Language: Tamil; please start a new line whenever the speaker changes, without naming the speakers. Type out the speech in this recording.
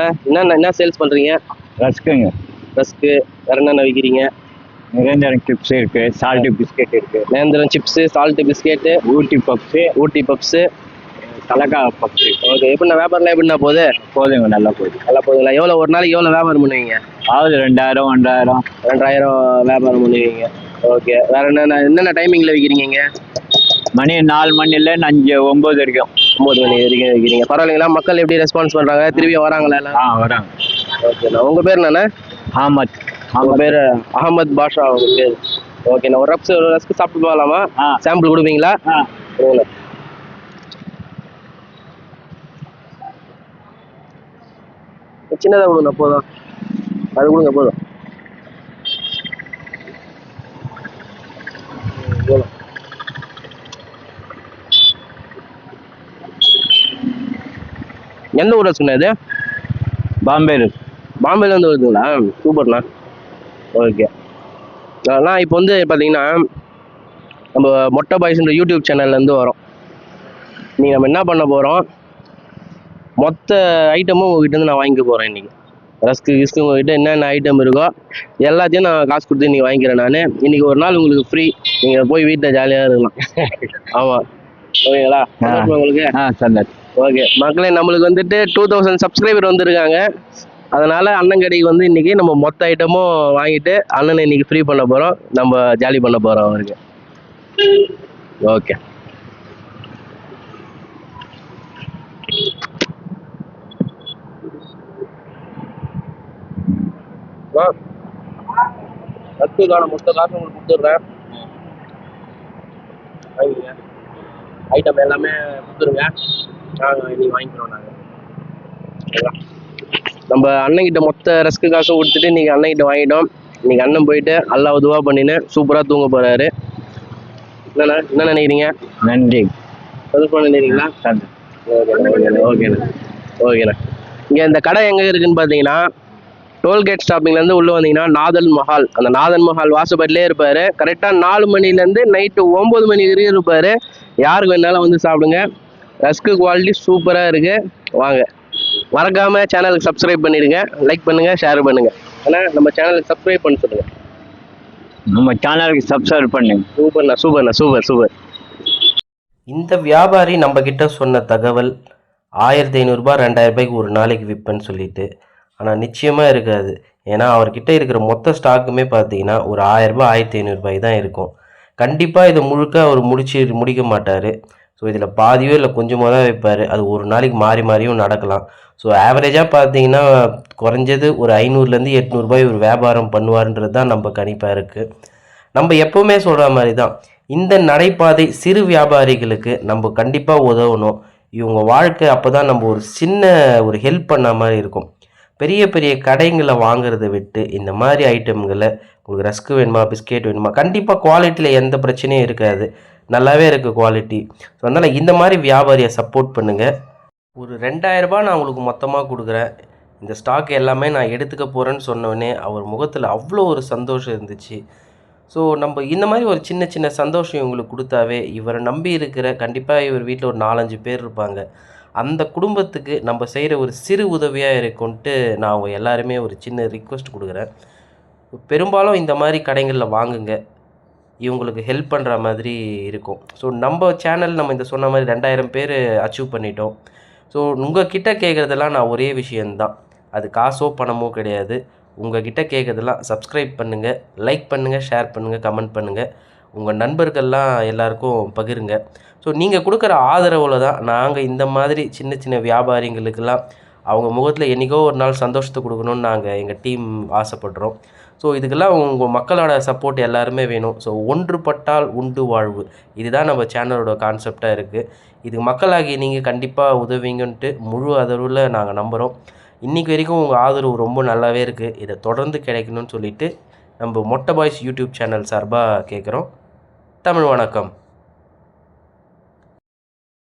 அண்ணா என்னண்ணா என்ன சேல்ஸ் பண்ணுறீங்க
ரஸ்க்குங்க.
ரஸ்க்கு. வேற என்னென்ன விற்கிறீங்க
நிரந்தரம் சிப்ஸ் இருக்கு சால்ட்டு பிஸ்கெட் இருக்கு.
நேந்திரம் chips salt biscuit
Ooty puffs
Ooty puffs
கலக்கா puffs
okay எப்படிண்ணா வியாபாரம்லாம் எப்படிண்ணா போகுது?
போதுங்க நல்லா போகுது.
நல்லா போகுதுங்களா? எவ்வளோ ஒரு நாளைக்கு எவ்வளோ வியாபாரம் பண்ணுவீங்க?
ஆகுது ரெண்டாயிரம் ஒன்றாயிரம்.
ரெண்டாயிரம் வியாபாரம் பண்ணுவீங்க. ஓகே வேற என்னென்ன என்னென்ன டைமிங்கில் விற்கிறீங்க
மணி நாலு மணில அஞ்சு ஒம்பது வரைக்கும்.
ஒம்பது மணி வரைக்கும் பரவாயில்லைங்களா? மக்கள் எப்படி ரெஸ்பான்ஸ் பண்ணுறாங்க திரும்பி வராங்களா எல்லாம்?
ஆ வராங்க.
ஓகேண்ணா உங்கள் பேர் என்னண்ணா?
ஆமத்
உங்கள் பேர் அகமத் பாஷா உங்கள் பேர். ஓகேண்ணா ஒரு ரப்ஸ் ஒரு ரஸ்க்கு சாப்பிட்டு போகலாமா
ஆ.
சாம்பிள் கொடுப்பீங்களா?
ஆ.
கொடுங்கண்ணா சின்னதாக கொடுங்கண்ணா போதும். அது கொடுங்க போதும். எந்த ஊர் ரஸ்க்குண்ணா இது?
பாம்பே
பாம்பேலேருந்து வருதுங்களா? சூப்பர்ண்ணா. ஓகே. அண்ணா இப்போ வந்து பார்த்தீங்கன்னா நம்ம மொட்டை பாய்ஸ்ன்ற யூடியூப் சேனல்லேருந்து வரோம். நீ நம்ம என்ன பண்ண போகிறோம் மொத்த ஐட்டமும் உங்ககிட்ட நான் வாங்கிக்க போகிறேன் இன்றைக்கி ரஸ்க்கு கிஸ்க்கு உங்ககிட்ட என்னென்ன ஐட்டம் இருக்கோ எல்லாத்தையும் நான் காசு கொடுத்து இன்றைக்கி வாங்கிக்கிறேன் நான். இன்றைக்கி ஒரு நாள் உங்களுக்கு ஃப்ரீ நீங்கள் போய் வீட்டில் ஜாலியாக இருக்கலாம். ஆமாம் ஓகேங்களா? உங்களுக்கு.
சந்தோஷம்
ஓகே. மக்களே நம்மளுக்கு வந்துட்டு டூ தௌசண்ட் சப்ஸ்கிரைபர் வந்திருக்காங்க. அதனால அண்ணன் கடைக்கு வந்து இன்னைக்கு நம்ம மொத்த ஐட்டமும் வாங்கிட்டு அண்ணனை இன்னைக்கு ஃப்ரீ பண்ண போறோம். நம்ம ஜாலி பண்ண போறோம் அவருக்கு. ஓகே. ரத்துக்கான மொத்த காசு உங்களுக்கு கொடுத்துட்றேன். ஐட்டம் எல்லாமே கொடுத்துருங்க. நாங்கள் இன்னைக்கு வாங்கிக்கிறோம் நாங்கள் ஓகேங்களா நம்ம அண்ணன்கிட்ட மொத்த ரஸ்க்கு காசும் கொடுத்துட்டு இன்னைக்கு அண்ணன்கிட்ட வாங்கிட்டோம். இன்னைக்கு அண்ணன் போயிட்டு அல்லாஹ் துவா பண்ணின்னு சூப்பராக தூங்க போறாரு. என்னண்ணா என்ன நினைக்கிறீங்க?
நன்றி.
சந்தோஷமா நினைக்கிறீங்களா? ஓகேண்ணா ஓகேண்ணா. ஓகேண்ணா. இங்கே இந்த கடை எங்கே இருக்குன்னு பார்த்தீங்கன்னா டோல்கேட் ஸ்டாப்பிங்லேருந்து உள்ளே வந்தீங்கன்னா நாதன் மஹால். அந்த நாதன் மஹால் வாசப்படிலே இருப்பார். கரெக்டாக நாலு மணிலேருந்து நைட்டு ஒம்பது மணி வரையும் இருப்பார். யாருக்கு வேணாலும் வந்து சாப்பிடுங்க. ரஸ்க்கு குவாலிட்டி சூப்பராக இருக்குது வாங்க. மறக்காமல் சேனலுக்கு சப்ஸ்கிரைப் பண்ணிடுங்க. லைக் பண்ணுங்கள் ஷேர் பண்ணுங்கள் ஆனால் நம்ம சேனலுக்கு சப்ஸ்கிரைப் பண்ண சொல்லுங்கள்
நம்ம சேனலுக்கு சப்ஸ்கிரைப் பண்ணுங்க.
சூப்பர்ண்ணா சூப்பர்ண்ணா சூப்பர் சூப்பர். இந்த வியாபாரி நம்ம கிட்ட சொன்ன தகவல் ஆயிரத்தி ஐநூறுரூபா ரெண்டாயிரம் ரூபாய்க்கு ஒரு நாளைக்கு விற்பேன்னு சொல்லிட்டு ஆனால் நிச்சயமாக இருக்காது. ஏன்னா அவர்கிட்ட இருக்கிற மொத்த ஸ்டாக்குமே பார்த்தீங்கன்னா ஒரு ஆயிரரூபா ஆயிரத்தி ஐநூறுரூபாய் தான் இருக்கும். கண்டிப்பாக இதை முழுக்க அவர் முடிச்சு முடிக்க மாட்டார். ஸோ இதில் பாதியோ இல்லை கொஞ்சமாக தான் வைப்பார். அது ஒரு நாளைக்கு மாறி மாறியும் நடக்கலாம். ஸோ ஆவரேஜாக பார்த்தீங்கன்னா குறைஞ்சது ஒரு ஐநூறுலேருந்து எட்நூறுபாய் ஒரு வியாபாரம் பண்ணுவார்ன்றது தான் நம்ம கணிப்பாக இருக்குது நம்ம எப்போவுமே சொல்கிற மாதிரி தான் இந்த நடைபாதை சிறு வியாபாரிகளுக்கு நம்ம கண்டிப்பாக உதவணும். இவங்க வாழ்க்கை அப்போ தான் நம்ம ஒரு சின்ன ஒரு ஹெல்ப் பண்ண மாதிரி இருக்கும். பெரிய பெரிய கடைங்களை வாங்குறதை விட்டு இந்த மாதிரி ஐட்டம்களை உங்களுக்கு ரஸ்க்கு வேணுமா பிஸ்கெட் வேணுமா கண்டிப்பாக குவாலிட்டியில் எந்த பிரச்சனையும் இருக்காது. நல்லாவே இருக்குது குவாலிட்டி ஸோ அதனால் இந்த மாதிரி வியாபாரியை சப்போர்ட் பண்ணுங்கள் ஒரு ரெண்டாயிரரூபா நான் உங்களுக்கு மொத்தமாக கொடுக்குறேன். இந்த ஸ்டாக் எல்லாமே நான் எடுத்துக்க போகிறேன்னு சொன்னோடனே அவர் முகத்தில் அவ்வளோ ஒரு சந்தோஷம் இருந்துச்சு. ஸோ நம்ம இந்த மாதிரி ஒரு சின்ன சின்ன சந்தோஷம் இவங்களுக்கு கொடுத்தாவே இவரை நம்பி இருக்கிற கண்டிப்பாக இவர் வீட்டில் ஒரு நாலஞ்சு பேர் இருப்பாங்க. அந்த குடும்பத்துக்கு நம்ம செய்கிற ஒரு சிறு உதவியாக இருக்கும்ன்ட்டு நான் அவங்க எல்லாருமே ஒரு சின்ன ரிக்வெஸ்ட் கொடுக்குறேன். பெரும்பாலும் இந்த மாதிரி கடைகளில் வாங்குங்க. இவங்களுக்கு ஹெல்ப் பண்ணுற மாதிரி இருக்கும். ஸோ நம்ம சேனல் நம்ம இந்த சொன்ன மாதிரி ரெண்டாயிரம் பேர் அச்சீவ் பண்ணிட்டோம். ஸோ உங்கள் கிட்ட கேட்குறதெல்லாம் நான் ஒரே விஷயந்தான். அது காசோ பணமோ கிடையாது. உங்கள் கிட்ட கேட்குறதெல்லாம் சப்ஸ்கிரைப் பண்ணுங்கள் லைக் பண்ணுங்கள் ஷேர் பண்ணுங்கள் கமெண்ட் பண்ணுங்கள் உங்கள் நண்பர்கள்லாம் எல்லாருக்கும் பகிருங்க. ஸோ நீங்கள் கொடுக்குற ஆதரவில் தான் நாங்கள் இந்த மாதிரி சின்ன சின்ன வியாபாரிங்களுக்கெல்லாம் அவங்க முகத்தில் என்றைக்கோ ஒரு நாள் சந்தோஷத்தை கொடுக்கணும்னு நாங்கள் எங்கள் டீம் ஆசைப்படுறோம். ஸோ இதுக்கெல்லாம் உங்கள் மக்களோட சப்போர்ட் எல்லாருமே வேணும். ஸோ ஒன்றுபட்டால் உண்டு வாழ்வு. இதுதான் நம்ம சேனலோட கான்செப்டாக இருக்குது இது மக்களாகி நீங்கள் கண்டிப்பாக உதவிங்கன்ட்டு முழு ஆதரவில் நாங்கள் நம்புகிறோம் இன்றைக்கி வரைக்கும் உங்கள் ஆதரவு ரொம்ப நல்லாவே இருக்குது இதை தொடர்ந்து கிடைக்கணும்னு சொல்லிவிட்டு நம்ம மொட்டை பாய்ஸ் யூடியூப் சேனல் சார்பாக கேட்குறோம் தமிழ் வணக்கம்.